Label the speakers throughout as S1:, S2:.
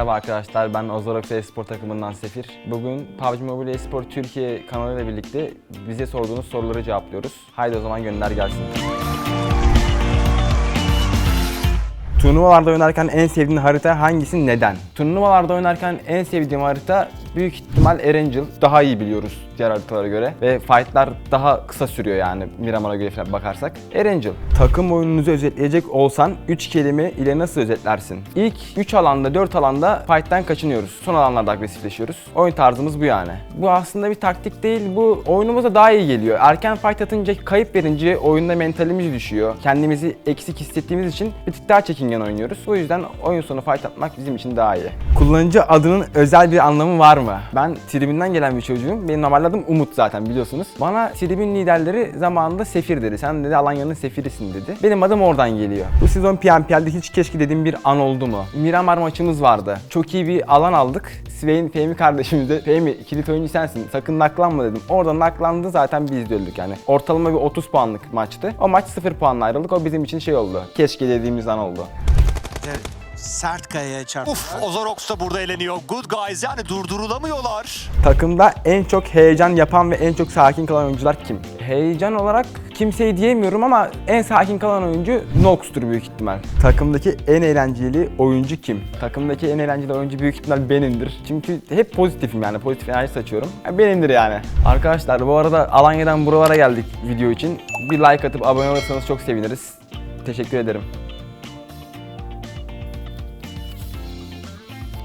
S1: Merhaba arkadaşlar, ben Ozorox Espor takımından Sefir. Bugün PUBG Mobile Espor Türkiye kanalıyla birlikte bize sorduğunuz soruları cevaplıyoruz. Haydi o zaman gönder gelsin. Turnuvalarda oynarken en sevdiğin harita hangisi, neden? Turnuvalarda oynarken en sevdiğim harita büyük ihtimal Erangel. Daha iyi biliyoruz diğer haritalara göre ve fightlar daha kısa sürüyor yani Miramar'a göre falan bakarsak. Erangel. Takım oyununuzu özetleyecek olsan 3 kelime ile nasıl özetlersin? İlk 3 alanda 4 alanda fight'tan kaçınıyoruz. Son alanlarda agresifleşiyoruz. Oyun tarzımız bu yani. Bu aslında bir taktik değil. Bu oyunumuza daha iyi geliyor. Erken fight atınca kayıp verince oyunda mentalimiz düşüyor. Kendimizi eksik hissettiğimiz için bir tık daha çekingen oynuyoruz. O yüzden oyun sonu fight atmak bizim için daha iyi. Kullanıcı adının özel bir anlamı var mı? Ben tribünden gelen bir çocuğum. Benim normal adım Umut zaten biliyorsunuz. Bana tribün liderleri zamanında Sefir dedi. Sen dedi Alanya'nın Sefirisin dedi. Benim adım oradan geliyor. Bu sezon PNPL'de hiç keşke dediğim bir an oldu mu? Miramar maçımız vardı. Çok iyi bir alan aldık. Sveyn Fehmi kardeşimize Fehmi kilit oyuncu sensin sakın naklanma dedim. Oradan naklandı zaten biz de öldük yani. Ortalama bir 30 puanlık maçtı. O maç 0 puanla ayrıldık. O bizim için şey oldu. Keşke dediğimiz an oldu.
S2: Evet, sert kayaya çarptı.
S3: Uf Ozorox da burada eleniyor. Good guys yani durdurulamıyorlar.
S1: Takımda en çok heyecan yapan ve en çok sakin kalan oyuncular kim? Heyecan olarak kimseyi diyemiyorum ama en sakin kalan oyuncu Nox'tur büyük ihtimal. Takımdaki en eğlenceli oyuncu kim? Takımdaki en eğlenceli oyuncu büyük ihtimal benimdir. Çünkü hep pozitifim yani pozitif enerji saçıyorum. Yani benimdir yani. Arkadaşlar bu arada Alanya'dan buralara geldik video için. Bir like atıp abone olursanız çok seviniriz. Teşekkür ederim.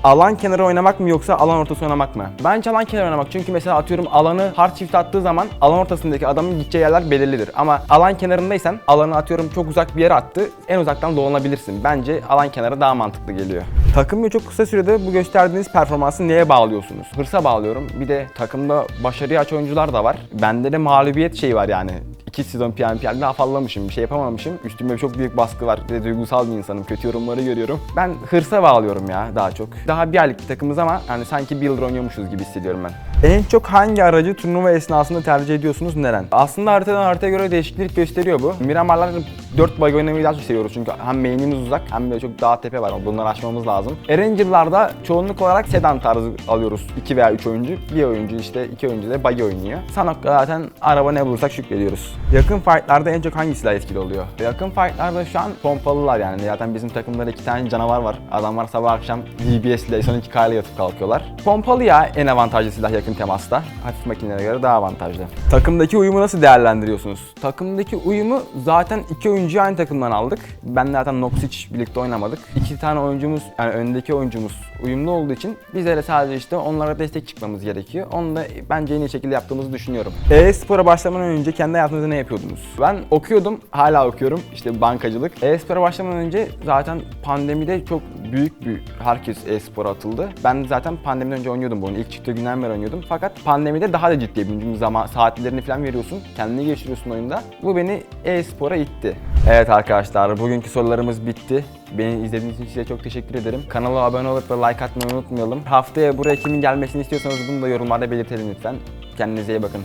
S1: Alan kenarı oynamak mı yoksa alan ortası oynamak mı? Bence alan kenarı oynamak çünkü mesela atıyorum alanı hard shift attığı zaman alan ortasındaki adamın gideceği yerler belirlidir. Ama alan kenarındaysan alanı atıyorum çok uzak bir yere attı en uzaktan dolanabilirsin. Bence alan kenarı daha mantıklı geliyor. Takımı çok kısa sürede bu gösterdiğiniz performansı neye bağlıyorsunuz? Hırsa bağlıyorum. Bir de takımda başarıya aç oyuncular da var. Bende de mağlubiyet şeyi var yani. İki sezon PNPL'de afallamışım, bir şey yapamamışım. Üstüme çok büyük baskı var. Bir de duygusal bir insanım. Kötü yorumları görüyorum. Ben hırsa bağlıyorum ya daha çok. Daha bir aylık bir takımız ama hani sanki bir yıldır oynuyormuşuz gibi hissediyorum ben. En çok hangi aracı turnuva esnasında tercih ediyorsunuz neden? Aslında haritadan haritaya göre değişiklik gösteriyor bu. Miramarlar 4 bug oynamayı daha çok seviyoruz çünkü hem main'imiz uzak hem de çok dağ tepe var. Bunları aşmamız lazım. Erangel'larda çoğunluk olarak sedan tarzı alıyoruz. 2 veya 3 oyuncu. Bir oyuncu işte 2 oyuncu da buggy oynuyor. Sanok'ta zaten araba ne bulursak şükrediyoruz. Yakın fightlarda en çok hangi silah etkili oluyor? Yakın fightlarda şu an pompalılar yani. Zaten bizim takımda iki tane canavar var. Adamlar sabah akşam DBS ile son 2 k ile yatıp kalkıyorlar. Pompalı ya en avantajlı silah yakın temasta. Hafif makinelere göre daha avantajlı. Takımdaki uyumu nasıl değerlendiriyorsunuz? Takımdaki uyumu zaten iki oyuncuyu aynı takımdan aldık. Ben zaten Nox hiç birlikte oynamadık. İki tane oyuncumuz yani öndeki oyuncumuz uyumlu olduğu için bizlere sadece işte onlara destek çıkmamız gerekiyor. Onu da bence en iyi şekilde yaptığımızı düşünüyorum. E-spora başlamadan önce kendi hayatınızda ne yapıyordunuz? Ben okuyordum, hala okuyorum. İşte bankacılık. E-spora başlamadan önce zaten pandemide çok büyük bir herkes e-spora atıldı. Ben zaten pandemiden önce oynuyordum bunu. İlk çıktığı günden beri oynuyordum. Fakat pandemide daha da ciddi bir çünkü zaman saatlerini falan veriyorsun. Kendini geçiriyorsun oyunda. Bu beni e-spora itti. Evet arkadaşlar bugünkü sorularımız bitti. Beni izlediğiniz için size çok teşekkür ederim. Kanala abone olup ve like atmayı unutmayalım. Haftaya buraya kimin gelmesini istiyorsanız bunu da yorumlarda belirtelim lütfen. Kendinize iyi bakın.